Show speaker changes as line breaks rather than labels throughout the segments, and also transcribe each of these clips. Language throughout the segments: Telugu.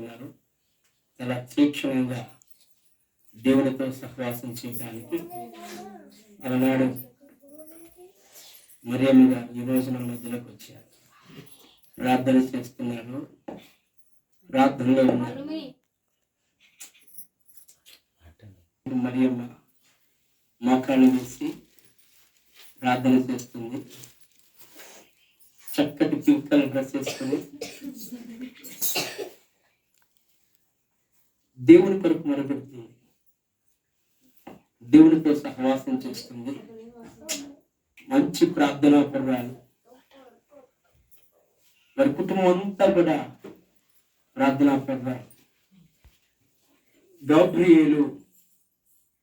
చేసుకున్నారు చాలా తీక్షణంగా దేవునితో సహవాసం చేయడానికి అలనాడు మరియమ్మగా ఈ రోజున మధ్యలోకి వచ్చారు. ప్రార్థన చేస్తున్నారు. ప్రార్థనలో ఉన్నారు. మరియమ్మ మోకాళ్ళు వేసి ప్రార్థన చేస్తుంది. చక్కటి పింక్ కలర్ డ్రెస్ వేసుకొని దేవుని కొరకు మొరపెడుతుంది. దేవునితో సహవాసం చేస్తుంది. మంచి ప్రార్థనా పర్వాలు మరి కుటుంబం అంతా కూడా ప్రార్థనా పర్వాలు గాబ్రియేలు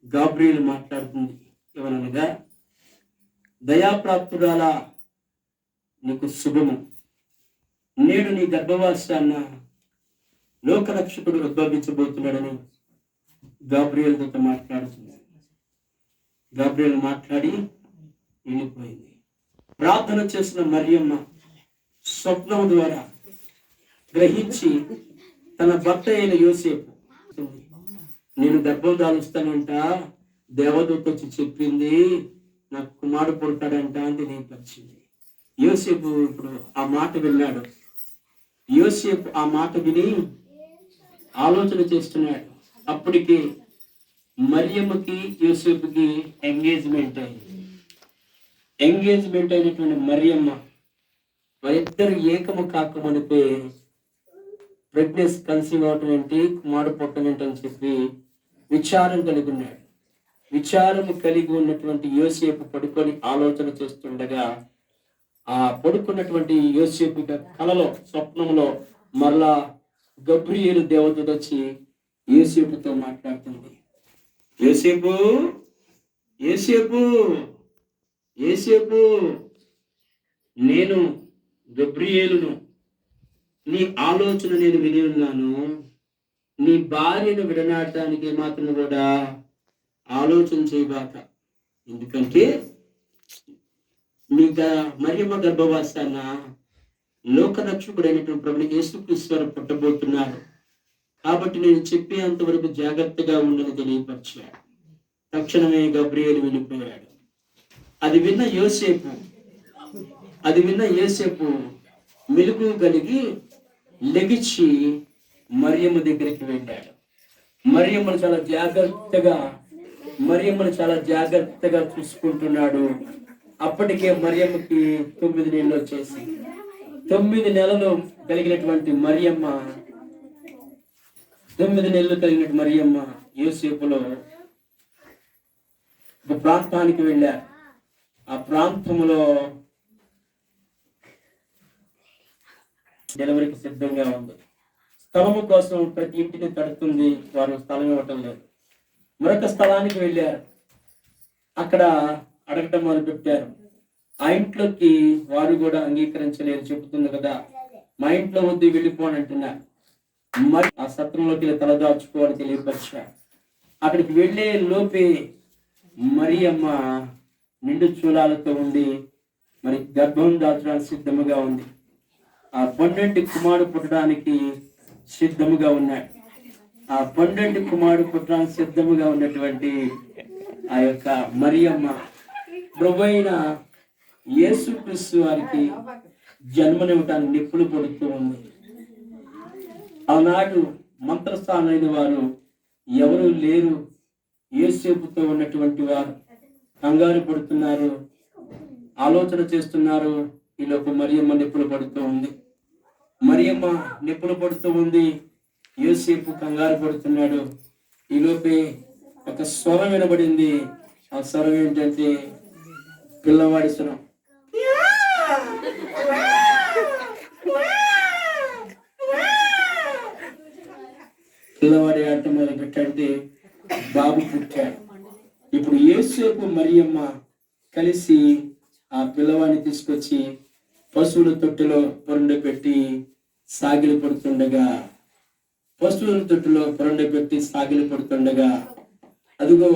గాబ్రియేలు మాట్లాడుతుంది ఏమనగా దయాప్రాప్తురాల నీకు శుభము. నేడు నీ గర్భవాసాన్న లోకరక్షకుడు ఉద్భవించబోతున్నాడని గాబ్రియల్తో మాట్లాడుతున్నాడు. గాబ్రియల్ మాట్లాడి వెళ్ళిపోయింది. ప్రార్థన చేసిన మరియమ్మ స్వప్నం ద్వారా గ్రహించి తన భర్త అయిన యోసేపు నేను గర్భం దాలుస్తానంట దేవదూత వచ్చి చెప్పింది నాకు కుమారుడు పుడతాడంట అని తెలియపరిచింది యోసేపు ఇప్పుడు ఆ మాట విన్నాడు. యోసేపు ఆ మాట విని ఆలోచన చేస్తున్నాడు అప్పటికి మరియమ్మకి యోసేపుకి ఎంగేజ్మెంట్ అయింది. ఎంగేజ్మెంట్ అయినటువంటి మరియమ్మ వారిద్దరు ఏకము కాకమనిపే ప్రెగ్నెన్స్ కన్సీవ్ అవటం ఏంటి కుమారుడు పుట్టడం అని చెప్పి విచారం కలిగి ఉన్నాడు. విచారం కలిగి ఉన్నటువంటి యోసేపు పడుకొని ఆలోచన చేస్తుండగా ఆ పడుకున్నటువంటి యోసేపు కళలో కలలో స్వప్నంలో మరలా గబ్రియేలు దేవత వచ్చి ఏసేపుతో మాట్లాడుతుంది. ఏసేపు ఏసేపు ఏసేపు నేను గబ్రియేలును నీ ఆలోచన నేను విని ఉన్నాను. నీ భార్యను విడనాడటానికి మాత్రం కూడా ఆలోచన చేయబాక. ఎందుకంటే నీ మరియమ్మ గర్భవాసాన లోకరక్షకుడైనటువంటి ప్రభుని యేసుక్రీశ్వర పుట్టబోతున్నారు. కాబట్టి నేను చెప్పేంత వరకు జాగ్రత్తగా ఉండని తెలియపరిచాడు తక్షణమే గబ్రియేలు వెళ్ళిపోయాడు అది విన్న యోసేపు అది విన్న యోసేపు మెలుగు కలిగి లెగిచి మరియమ్మ దగ్గరికి వెళ్ళాడు. మరియమ్మను చాలా జాగ్రత్తగా మరియమ్మను చాలా జాగ్రత్తగా చూసుకుంటున్నాడు. అప్పటికే మరియమ్మకి తొమ్మిది నెలలు వచ్చేసి తొమ్మిది నెలలు కలిగినటువంటి మరియమ్మ. తొమ్మిది నెలలు కలిగిన మరియమ్మ యూసేపులో ఒక ప్రాంతానికి వెళ్ళారు ఆ ప్రాంతంలో డెలివరీకి సిద్ధంగా ఉంది. స్థలము కోసం ప్రతి ఇంటిని తడుతుంది వారు స్థలం ఇవ్వటం లేదు. మరొక స్థలానికి వెళ్ళారు. అక్కడ అడగటం మొదలు పెట్టారు ఆ ఇంట్లోకి వారు కూడా అంగీకరించలేరు చెబుతుంది కదా. మా ఇంట్లో వద్దు వెళ్ళిపోని మరి ఆ సత్రంలోకి వెళ్ళి తలదాచుకోవాలని తెలియపరిచ అక్కడికి వెళ్ళే లోపే మరి అమ్మ నిండు చూలాలతో ఉండి మరి గర్భం దాచడానికి సిద్ధముగా ఉంది. ఆ పన్నెండు కుమారుడు పుట్టడానికి సిద్ధముగా ఉన్నాడు. ఆ పన్నెండు కుమారుడు పుట్టడానికి సిద్ధముగా ఉన్నటువంటి ఆ యొక్క మరియమ్మ ప్రభువైన యేసుక్రీస్తు వారికి జన్మనివ్వటానికి నిప్పులు పడుతూ ఉంది. ఆనాడు మంత్రస్థానైన వారు ఎవరు లేరు. ఏసేపుతో ఉన్నటువంటి వారు కంగారు పడుతున్నారు. ఆలోచన చేస్తున్నారు. ఈలోపు మరియమ్మ నిప్పులు పడుతూ ఉంది. మరియమ్మ నిప్పులు పడుతూ ఉంది. యోసేపు కంగారు పడుతున్నాడు. ఈలోపే ఒక స్వరం వినబడింది. ఆ స్వరం ఏంటంటే పిల్లవాడి స్వరం. పిల్లవాడి ఆట మొదలు పెట్టాడితే బాబు పుట్టాడు. ఇప్పుడు ఏసేపు మరియమ్మ కలిసి ఆ పిల్లవాడిని తీసుకొచ్చి పశువుల తొట్టులో పొరండ పెట్టి సాగిలి పడుతుండగా పశువుల తొట్టులో పొరండ పెట్టి సాగిలి పడుతుండగా అదిగో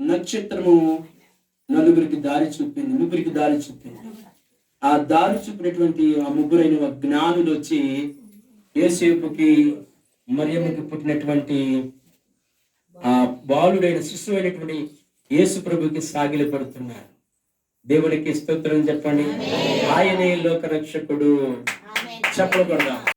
నక్షత్రము నలుగురికి దారి చూపింది ముగ్గురికి దారి చూపింది. ఆ దారి చూపినటువంటి ఆ ముగ్గురైన జ్ఞానులు వచ్చి ఏసేపుకి మరియమ్మకి పుట్టినటువంటి ఆ బాలుడైన శిశువు అయినటువంటి యేసు ప్రభుకి సాగిలి పడుతున్నారు. దేవునికి స్తోత్రం చెప్పండి. ఆయనే లోక రక్షకుడు చెప్పకూడదా